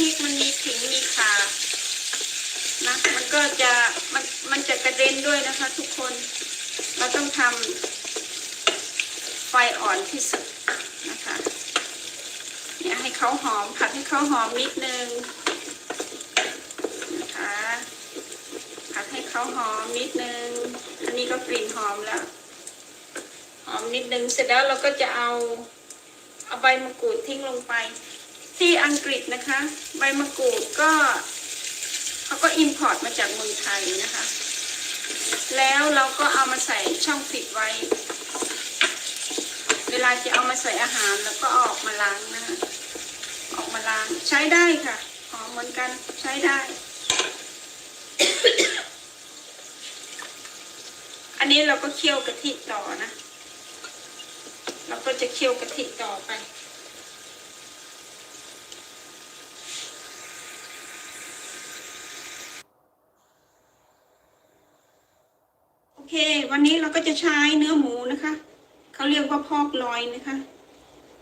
มันมีถิงมีขานะมันก็จะมันมันจะกระเด็นด้วยนะคะ ทุกคนเราต้องทำไฟอ่อนที่สุดนะคะเนี่ยให้เขาหอมผัดให้เขาหอมนิดนึงนะคะผัดให้เขาหอมนิดนึง อันนี้ก็กลิ่นหอมแล้วหอมนิดนึงเสร็จแล้วเราก็จะเอาเอาใบมะกรูดทิ้งลงไป ที่อังกฤษนะคะ ใบมะกรูดก็เขาก็อิมพอร์ตมาจากเมืองไทยนะคะ แล้วเราก็เอามาใส่ช่องฟิตไว้ เวลาจะเอามาใส่อาหารแล้วก็อออกมาล้างนะคะออกมาล้างใช้ได้ค่ะหอมเหมือนกันใช้ได้ อันนี้เราก็เคี่ยวกะทิต่อนะ เราก็จะเคี่ยวกะทิต่อไป โอเค วันนี้เราก็จะใช้เนื้อหมูนะคะเขาเรียกว่าพอกลอยนะคะ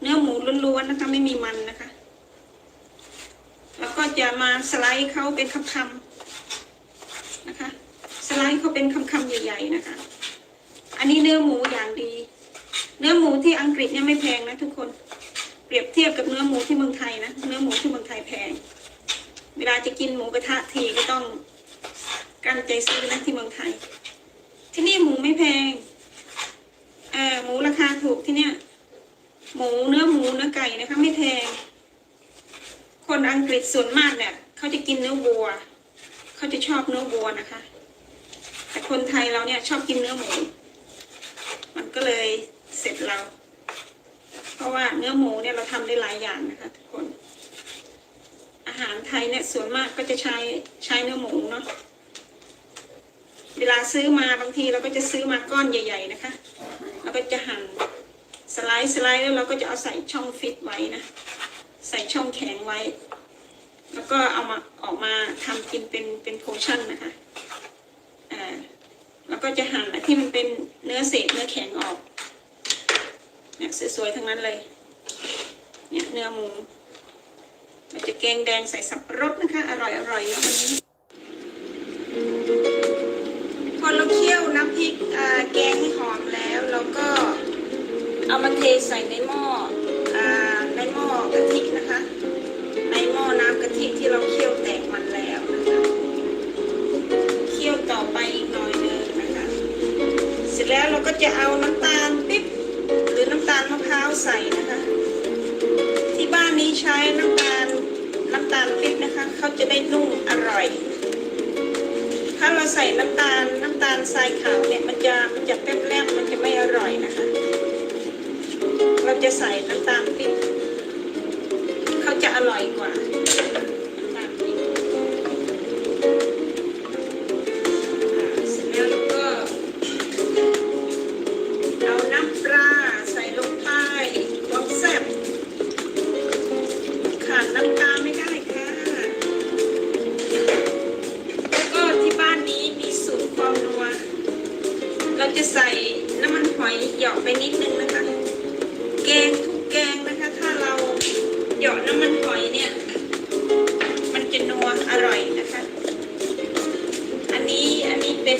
เนื้อหมูล้วนๆนะคะไม่มีมันนะคะ แล้วก็จะมาสไลด์เขาเป็นคำๆนะคะ สไลด์เขาเป็นคำๆใหญ่ๆนะคะ อันนี้เนื้อหมูอย่างดี เนื้อหมูที่อังกฤษเนี่ยไม่แพงนะทุกคนเปรียบเทียบกับเนื้อหมูที่เมืองไทยนะเนื้อหมูที่เมืองไทยแพง เวลาจะกินหมูกระทะทีก็ต้องกั้นใจซื้อนะที่เมืองไทย ที่นี่หมูไม่แพงเออหมูราคาถูกที่เนี่ย หมูเนื้อหมูเนื้อไก่นะคะ ไม่แพง คนอังกฤษส่วนมากเนี่ยเขาจะกินเนื้อวัว เขาจะชอบเนื้อวัวนะคะ แต่คนไทยเราเนี่ยชอบกินเนื้อหมู มันก็เลยเสร็จเรา เพราะว่าเนื้อหมูเนี่ยเราทำได้หลายอย่างนะคะทุกคน อาหารไทยเนี่ยส่วนมากก็จะใช้ใช้เนื้อหมูเนาะ เวลาซื้อมาบางทีเราก็จะซื้อมาก้อนใหญ่ ๆ นะคะเราก็จะหั่นสไลด์สไลด์แล้วเราก็จะเอาใส่ช่องฟิตไว้นะ ใส่ช่องแข็งไว้ แล้วก็เอามาออกมาทำกินเป็นเป็นโพชั่นนะคะอ่าแล้วก็จะหั่นที่มันเป็นเนื้อเศษเนื้อแข็งออกเนี่ยสวยๆทั้งนั้นเลยเนี่ยเนื้อหมูเราจะแกงแดงใส่สับปะรดนะคะ อร่อยอร่อยๆแล้ววันนี้ พอเราเคี่ยวน้ำพริกแกงให้หอมแล้วเราก็เอามาเทใส่ในหม้อในหม้อกะทินะคะ ในหม้อน้ำกะทิที่เราเคี่ยวแตกมันแล้วนะคะเคี่ยวต่อไปอีกหน่อยนึงนะคะ เสร็จแล้วเราก็จะเอาน้ำตาลปิ๊บหรือน้ำตาลมะพร้าวใส่นะคะ ที่บ้านนี้ใช้น้ำตาลน้ำตาลปิ๊บนะคะเขา ใส่น้ำตาลน้ำตาลทรายขาวเนี่ยมันจะมันจะแป๊บแรมมันจะไม่อร่อยนะคะ เราจะใส่น้ำตาลปิ๊บเขาจะอร่อยกว่า หยเหยาะไปนิดนึงนะคะ แกงทุกแกงนะคะ ถ้าเราหยอะน้ำมันหอยเนี่ย มันจะนัวอร่อยนะคะ อันนี้อันนี้เป็น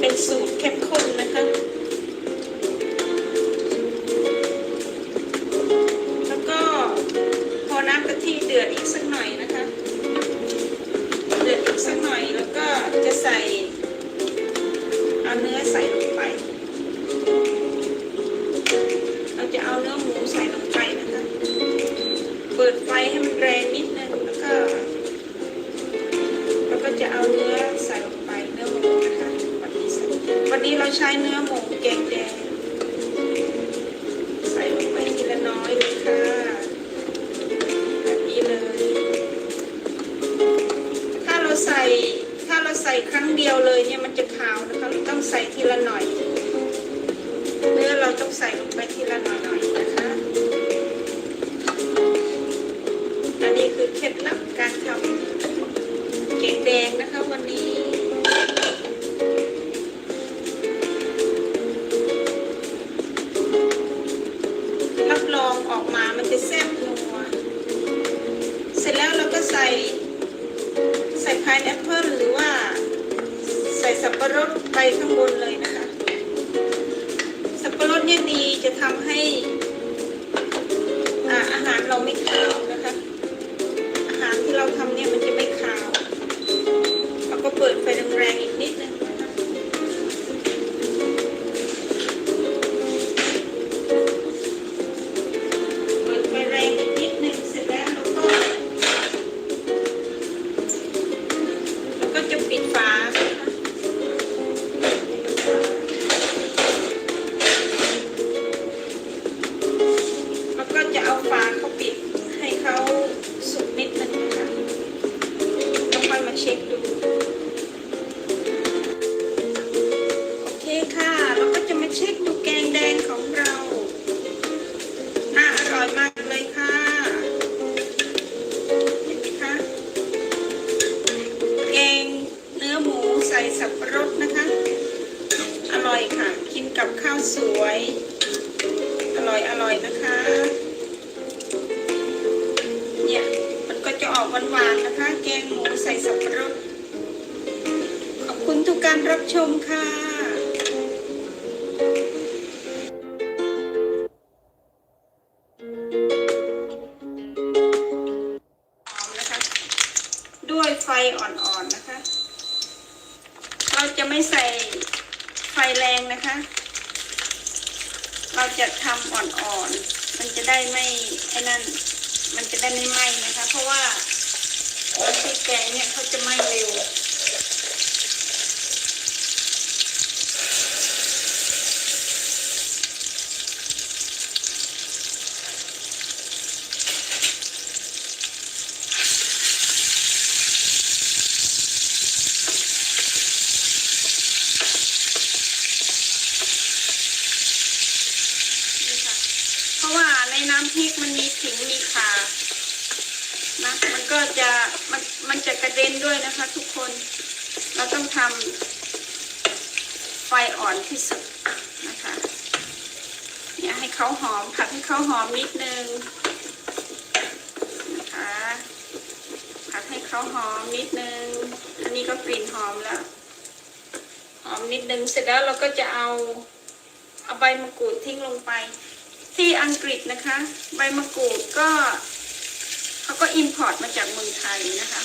เป็นสูตรเข้มข้น เลยเนี่ยมันจะขาวนะคะเราต้องใส่ทีละหน่อย เนื้อเราต้องใส่ลงไปทีละหน่อยๆนะคะอันนี้คือเคล็ดลับการทำเกงแดงนะคะวันนี้รับรองออกมามันจะแซ่บ ปะรดไปข้างบนเลยนะคะ สับปะรดเนี่ยดีจะทำให้อาอาหารเราไม่คาวนะคะ อาหารที่เราทำเนี่ยมันจะไม่คาว เราก็เปิดไฟแรงๆอีกนิด สวย อร่อยอร่อยนะคะ เนี่ยมันก็จะออกหวานๆนะคะ แกงหมูใส่สับปะรด ขอบคุณทุกการรับชมค่ะหอมนะคะด้วยไฟอ่อนๆนะคะ เราจะไม่ใส่ไฟแรงนะคะ เราจะทำอ่อนๆ มันจะได้ไม่ไอ้นั่น มันจะได้ไม่ไหม้นะคะ เพราะว่าพริกแกงเนี่ยเขาจะไหม้เร็ว นี่ค่ะ เพราะว่าในน้ำพริก มันมีขิงมีขานะมันก็จะมันมันจะกระเด็นด้วยนะคะ ทุกคน เราต้องทำไฟอ่อนที่สุดนะคะเนี่ยให้เขาหอมผัดให้เขาหอมนิดนึงนะคะผัดให้เขาหอมนิดนึง อันนี้ก็กลิ่นหอมแล้ว หอมนิดนึงเสร็จแล้วเราก็จะเอาเอาใบมะกรูดทิ้งลงไป ที่อังกฤษนะคะ ใบมะกรูดก็เขาก็อิมพอร์ตมาจากเมืองไทยนะคะ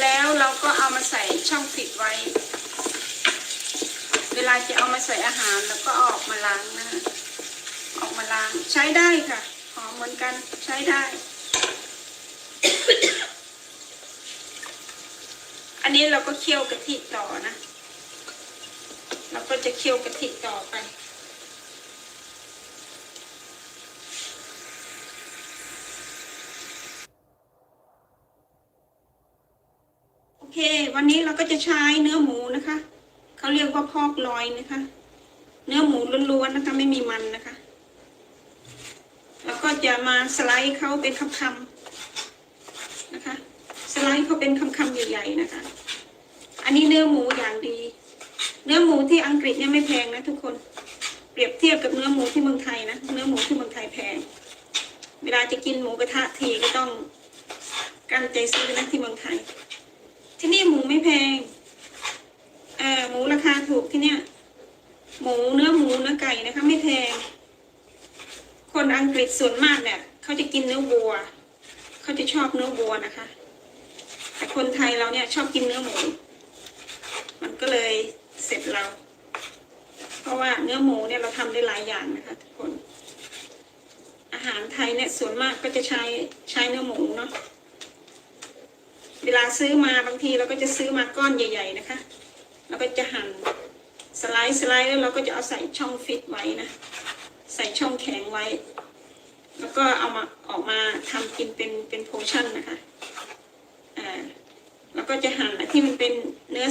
แล้วเราก็เอามาใส่ช่องปิดไว้ เวลาจะเอามาใส่อาหารแล้วก็อออกมาล้างนะคะออกมาล้างใช้ได้ค่ะหอมเหมือนกันใช้ได้ อันนี้เราก็เคี่ยวกะทิต่อนะ เราก็จะเคี่ยวกะทิต่อไป โอเค วันนี้เราก็จะใช้เนื้อหมูนะคะ เขาเรียกว่าพอกลอยนะคะ เนื้อหมูล้วนๆนะคะ ไม่มีมันนะคะ แล้วก็จะมาสไลด์เขาเป็นคำๆนะคะ สไลด์เขาเป็นคำๆใหญ่ๆนะคะ อันนี้เนื้อหมูอย่างดี เนื้อหมูที่อังกฤษเนี่ยไม่แพงนะทุกคน เปรียบเทียบกับเนื้อหมูที่เมืองไทยนะ เนื้อหมูที่เมืองไทยแพง เวลาจะกินหมูกระทะทีก็ต้องกั้นใจซื้อนะที่เมืองไทย ที่นี่หมูไม่แพงเออหมูราคาถูกที่เนี่ย หมูเนื้อหมูเนื้อไก่นะคะ ไม่แพง คนอังกฤษส่วนมากเนี่ยเขาจะกินเนื้อวัวเขาจะชอบเนื้อวัวนะคะ แต่คนไทยเราเนี่ยชอบกินเนื้อหมู มันก็เลยเสร็จเรา เพราะว่าเนื้อหมูเนี่ยเราทำได้หลายอย่างนะคะทุกคน อาหารไทยเนี่ยส่วนมากก็จะใช้ใช้เนื้อหมูเนาะ เวลาซื้อมาบางทีเราก็จะซื้อมาก้อนใหญ่ ๆนะคะแล้วก็จะหั่นสไลด์สไลด์แล้วเราก็จะเอาใส่ช่องฟิตไว้นะใส่ช่องแข็งไว้ แล้วก็เอามาออกมาทำกินเป็นเป็นโพชั่นนะคะอ่าแล้วก็จะหั่นที่มันเป็นเนื้อ